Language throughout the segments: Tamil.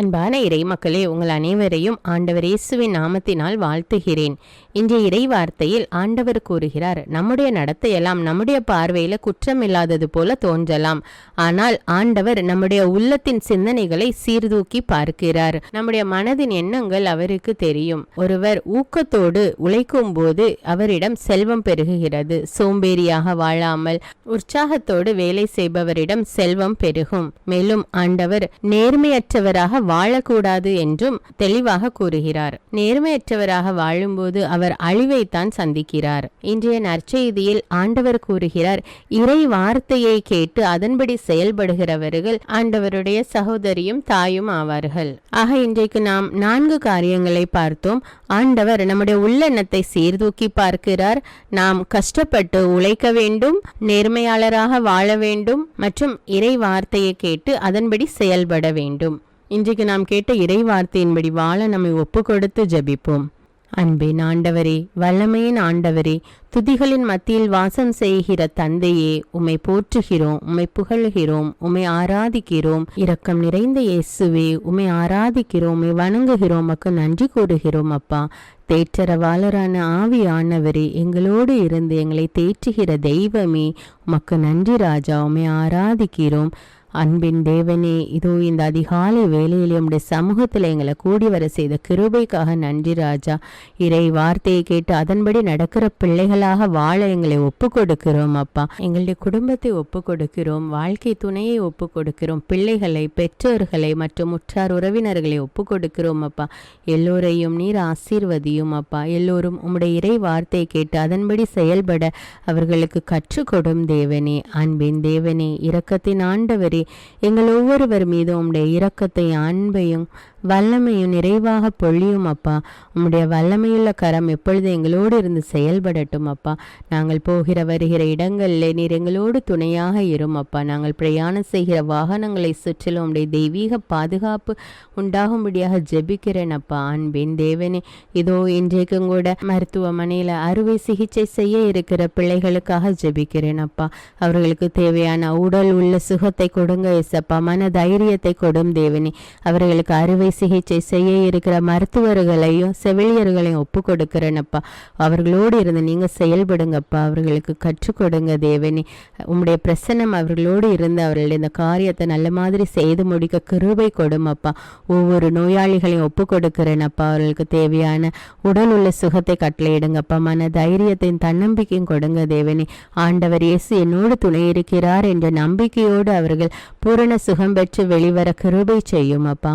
அன்பான இறை மக்களே உங்கள் அனைவரையும் ஆண்டவர் இயேசுவின் நாமத்தினால் வாழ்த்துகிறேன். இன்றைய இறை வார்த்தையில் ஆண்டவர் கூறுகிறார் நம்முடைய நடத்தையெல்லாம் நம்முடைய பார்வையில் குற்றமில்லாதது போல தோன்றலாம். ஆனால் ஆண்டவர் நம்முடைய உள்ளத்தின் சிந்தனைகளை சீர்தூக்கி பார்க்கிறார். நம்முடைய மனதின் எண்ணங்கள் அவருக்கு தெரியும். ஒருவர் ஊக்கத்தோடு உழைக்கும் போது அவரிடம் செல்வம் பெருகுகிறது. சோம்பேறியாக வாழாமல் உற்சாகத்தோடு வேலை செய்பவரிடம் செல்வம் பெருகும். மேலும் ஆண்டவர் நேர்மையற்றவராக வாழக்கூடாது என்றும் தெளிவாக கூறுகிறார். நேர்மையற்றவராக வாழும்போது அவர் அழிவைத்தான் சந்திக்கிறார். இன்றைய நற்செய்தியில் ஆண்டவர் கூறுகிறார் இறை வார்த்தையை கேட்டு அதன்படி செயல்படுகிறவர்கள் ஆண்டவருடைய சகோதரியும் தாயும் ஆவார்கள். ஆக இன்றைக்கு நாம் நான்கு காரியங்களை பார்த்தோம். ஆண்டவர் நம்முடைய உள்ளெண்ணத்தை சீர்தூக்கி பார்க்கிறார். நாம் கஷ்டப்பட்டு உழைக்க வேண்டும் நேர்மையாளராக வாழ வேண்டும் மற்றும் இறை வார்த்தையை கேட்டு அதன்படி செயல்பட வேண்டும். இன்றைக்கு நாம் கேட்ட இறை வார்த்தையின்படி வாழ நம்மை ஒப்பு கொடுத்து ஜபிப்போம். அன்பின் ஆண்டவரே வல்லமையின் ஆண்டவரே துதிகளின் மத்தியில் வாசம் செய்கிற தந்தையே உம்மை போற்றுகிறோம் உமை புகழ்கிறோம் உமை ஆராதிக்கிறோம். இரக்கம் நிறைந்த இயேசுவே உமை ஆராதிக்கிறோம் உமை வணங்குகிறோம் மக்கு நன்றி கூறுகிறோம் அப்பா. தேற்றரவாளரான ஆவியானவரே எங்களோடு இருந்து எங்களை தேற்றுகிற தெய்வமே உமக்கு நன்றி ராஜா உமை ஆராதிக்கிறோம். அன்பின் தேவனே இதோ இந்த அதிகாலை வேலையில் உடைய சமூகத்தில் எங்களை கூடி வர செய்த கிருபைக்காக நன்றி ராஜா. இறை வார்த்தையை கேட்டு அதன்படி நடக்கிற பிள்ளைகளாக வாழ எங்களை ஒப்பு கொடுக்கிறோம் அப்பா. எங்களுடைய குடும்பத்தை ஒப்பு கொடுக்கிறோம் வாழ்க்கை துணையை ஒப்பு கொடுக்கிறோம் பிள்ளைகளை பெற்றோர்களை மற்றும் உற்றார் உறவினர்களை ஒப்பு கொடுக்கிறோம் அப்பா. எல்லோரையும் நீர் ஆசீர்வதியும் அப்பா. எல்லோரும் உம்முடைய இறை வார்த்தையை கேட்டு அதன்படி செயல்பட அவர்களுக்கு கற்றுக்கொடும் தேவனே. அன்பின் தேவனே இரக்கத்தின் ஆண்டவரே எங்கள் ஒவ்வொருவர் மீதும் உம்முடைய இரக்கத்தையும் அன்பையும் வல்லமையும் நிறைவாக பொழியும் அப்பா. உம்முடைய வல்லமையுள்ள கரம் எப்பொழுது எங்களோடு இருந்து செயல்படட்டும் அப்பா. நாங்கள் போகிற வருகிற இடங்களில் நீர் எங்களோடு துணையாக இரும் அப்பா. நாங்கள் பிரயாணம் செய்கிற வாகனங்களை சுற்றிலும் உம்முடைய தெய்வீக பாதுகாப்பு உண்டாகும்படியாக ஜெபிக்கிறேன் அப்பா. அன்பின் தேவனே இதோ இன்றைக்கும் கூட மருத்துவமனையில் அறுவை சிகிச்சை செய்ய இருக்கிற பிள்ளைகளுக்காக ஜெபிக்கிறேன் அப்பா. அவர்களுக்கு தேவையான உடல் உள்ள சுகத்தை கொடுங்க எசப்பா மன தைரியத்தை கொடும் தேவனே. அவர்களுக்கு அறுவை சிகிச்சை செய்ய இருக்கிற மருத்துவர்களையும் செவிலியர்களையும் ஒப்பு கொடுக்கிறேனப்பா அவர்களோடு இருந்து நீங்கள் செயல்படுங்கப்பா. அவர்களுக்கு கற்றுக் கொடுங்க தேவனே. உம்முடைய பிரசன்னம் அவர்களோடு இருந்து அவர்களுடைய இந்த காரியத்தை நல்ல மாதிரி செய்து முடிக்க கிருபை கொடுமப்பா ஒவ்வொரு நோயாளிகளையும் ஒப்பு கொடுக்குறேனப்பா அவர்களுக்கு தேவையான உடல் உள்ள சுகத்தை கட்டளையிடுங்கப்பா. மன தைரியத்தையும் தன்னம்பிக்கையும் கொடுங்க தேவனே. ஆண்டவர் இயேசு என்னோடு துணை இருக்கிறார் என்ற நம்பிக்கையோடு அவர்கள் பூரண சுகம் பெற்று வெளிவர கிருபை செய்யும் அப்பா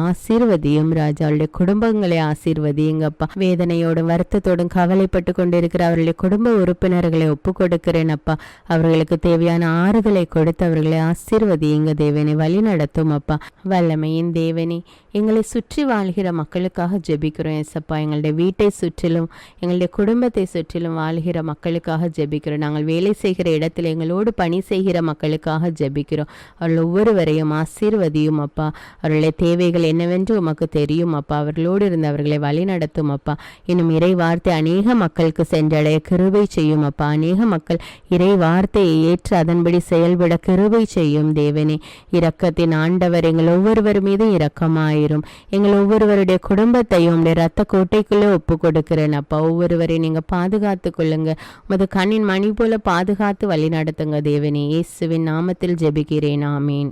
ஆசீர்வதியும் ராஜாவுடைய குடும்பங்களை ஆசீர்வதியுங்கப்பா வேதனையோடும் வருத்தத்தோடும் கவலைப்பட்டு கொண்டிருக்கிற அவர்களுடைய குடும்ப உறுப்பினர்களை ஒப்பு கொடுக்கிறேன் அப்பா. அவர்களுக்கு தேவையான ஆறுதலை கொடுத்து அவர்களை ஆசீர்வதியுங்க தேவனை வழி நடத்தும் அப்பா. வல்லமையின் தேவனே எங்களை சுற்றி வாழ்கிற மக்களுக்காக ஜெபிக்கிறோம் எஸ்அப்பா எங்களுடைய வீட்டை சுற்றிலும் எங்களுடைய குடும்பத்தை சுற்றிலும் வாழ்கிற மக்களுக்காக ஜெபிக்கிறோம். நாங்கள் வேலை செய்கிற இடத்தில் எங்களோடு பணி செய்கிற மக்களுக்காக ஜெபிக்கிறோம். அவர்கள் ஒவ்வொருவரையும் ஆசீர்வதியும் அப்பா. அவர்களுடைய தேவைகள் என்னவென்று உமக்கு தெரியும் அப்பா. அவர்களோடு இருந்து அவர்களை வழி நடத்தும் அப்பா. இன்னும் இறை வார்த்தை அநேக மக்களுக்கு சென்றடைய கிருவை செய்யும் அப்பா. அநேக மக்கள் இறை வார்த்தையை ஏற்று அதன்படி செயல்பட கிருவை செய்யும் தேவனே. இரக்கத்தின் ஆண்டவர் எங்கள் ஒவ்வொருவர் மீதும் இரக்கமாயிரும். எங்கள் ஒவ்வொருவருடைய குடும்பத்தையும் உடைய ரத்த கோட்டைக்குள்ளே ஒப்பு கொடுக்கிறேன் அப்பா. ஒவ்வொருவரையும் நீங்க பாதுகாத்து கொள்ளுங்க உமது கண்ணின் மணி போல பாதுகாத்து வழி நடத்துங்க தேவனே. இயேசுவின் நாமத்தில் ஜெபிக்கிறேன். ஆமீன்.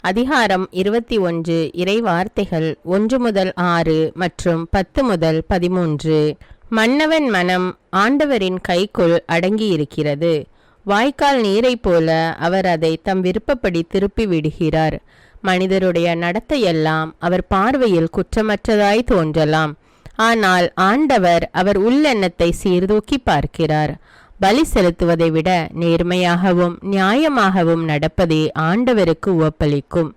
அதிகாரம் இருபத்தி ஒன்று இறை வார்த்தைகள் ஒன்று முதல் ஆறு மற்றும் பத்து முதல் பதிமூன்று. மன்னவன் மனம் ஆண்டவரின் கைக்குள் அடங்கியிருக்கிறது. வாய்க்கால் நீரைப் போல அவர் அதை தம் விருப்பப்படி திருப்பி விடுகிறார். மனிதருடைய நடத்தையெல்லாம் அவர் பார்வையில் குற்றமற்றதாய் தோன்றலாம். ஆனால் ஆண்டவர் அவர் உள்ளெண்ணத்தை சீர்தூக்கி பார்க்கிறார். பலி செலுத்துவதை விட நேர்மையாகவும் நியாயமாகவும் நடப்பதே ஆண்டவருக்கு ஒப்பளிக்கும்.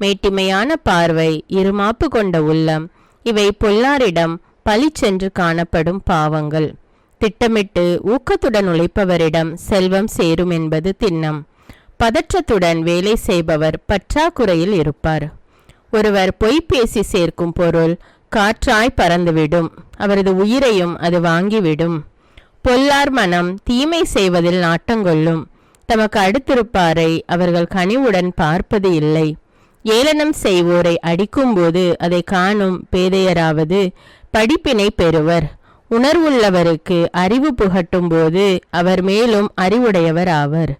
மேட்டிமையான பார்வை இருமாப்பு கொண்ட உள்ளம் இவை பொல்லாரிடம் பளிச்சென்று காணப்படும் பாவங்கள். திட்டமிட்டு ஊக்கத்துடன் உழைப்பவரிடம் செல்வம் சேரும் என்பது திண்ணம். பதற்றத்துடன் வேலை செய்பவர் பற்றாக்குறையில் இருப்பார். ஒருவர் பொய் பேசி சேர்க்கும் பொருள் காற்றாய் பறந்துவிடும். அவரது உயிரையும் அது வாங்கிவிடும். பொல்லார் மனம் தீமை செய்வதில் நாட்டங்கொள்ளும் தமக்கு அடுத்திருப்பாரை அவர்கள் கனிவுடன் பார்ப்பது இல்லை. ஏளனம் செய்வோரை அடிக்கும்போது அதை காணும் பேதையராவது படிப்பினை பெறுவர். உணர்வுள்ளவருக்கு அறிவு புகட்டும் போது அவர் மேலும் அறிவுடையவர் ஆவர்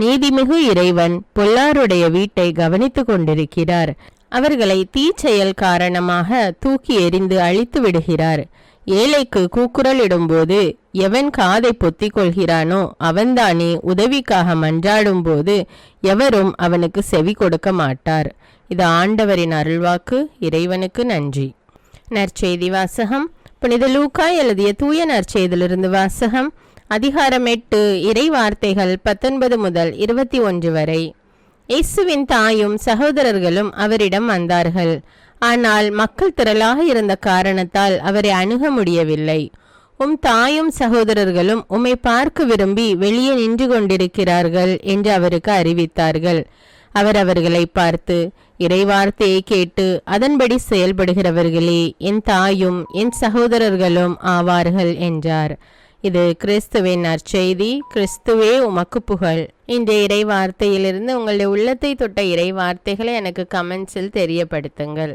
நீதிமிகு இறைவன் பொல்லாருடைய வீட்டை கவனித்துக் கொண்டிருக்கிறார். அவர்களை தீச்செயல் காரணமாக தூக்கி எறிந்து அழித்து விடுகிறார். ஏழைக்கு கூக்குரலிடும்போது எவன் காதை பொத்திக் கொள்கிறானோ அவன்தானே உதவிக்காக மன்றாடும் போது எவரும் அவனுக்கு செவி கொடுக்க மாட்டார். இது ஆண்டவரின் அருள்வாக்கு. இறைவனுக்கு நன்றி. நற்செய்தி வாசகம். புனித லூக்கா எழுதிய தூய நற்செய்தியிலிருந்து வாசகம். அதிகாரம் எட்டு இறை வார்த்தைகள் பத்தொன்பது முதல் இருபத்தி ஒன்று வரை. இயேசுவின் தாயும் சகோதரர்களும் அவரிடம் வந்தார்கள். ஆனால் மக்கள் திரளாக இருந்த காரணத்தால் அவரை அணுக முடியவில்லை. உம் தாயும் சகோதரர்களும் உம்மை பார்க்க விரும்பி வெளியே நின்று கொண்டிருக்கிறார்கள் என்று அவருக்கு அறிவித்தார்கள். அவர் அவர்களை பார்த்து இறைவார்த்தையை கேட்டு அதன்படி செயல்படுகிறவர்களே என் தாயும் என் சகோதரர்களும் ஆவார்கள் என்றார். இது கிறிஸ்துவின் நற்செய்தி கிறிஸ்துவே உமக்கு புகழ். இந்த இறை வார்த்தையிலிருந்து உங்களுடைய உள்ளத்தை தொட்ட இறை வார்த்தைகளை எனக்கு கமெண்ட்ஸில் தெரியப்படுத்துங்கள்.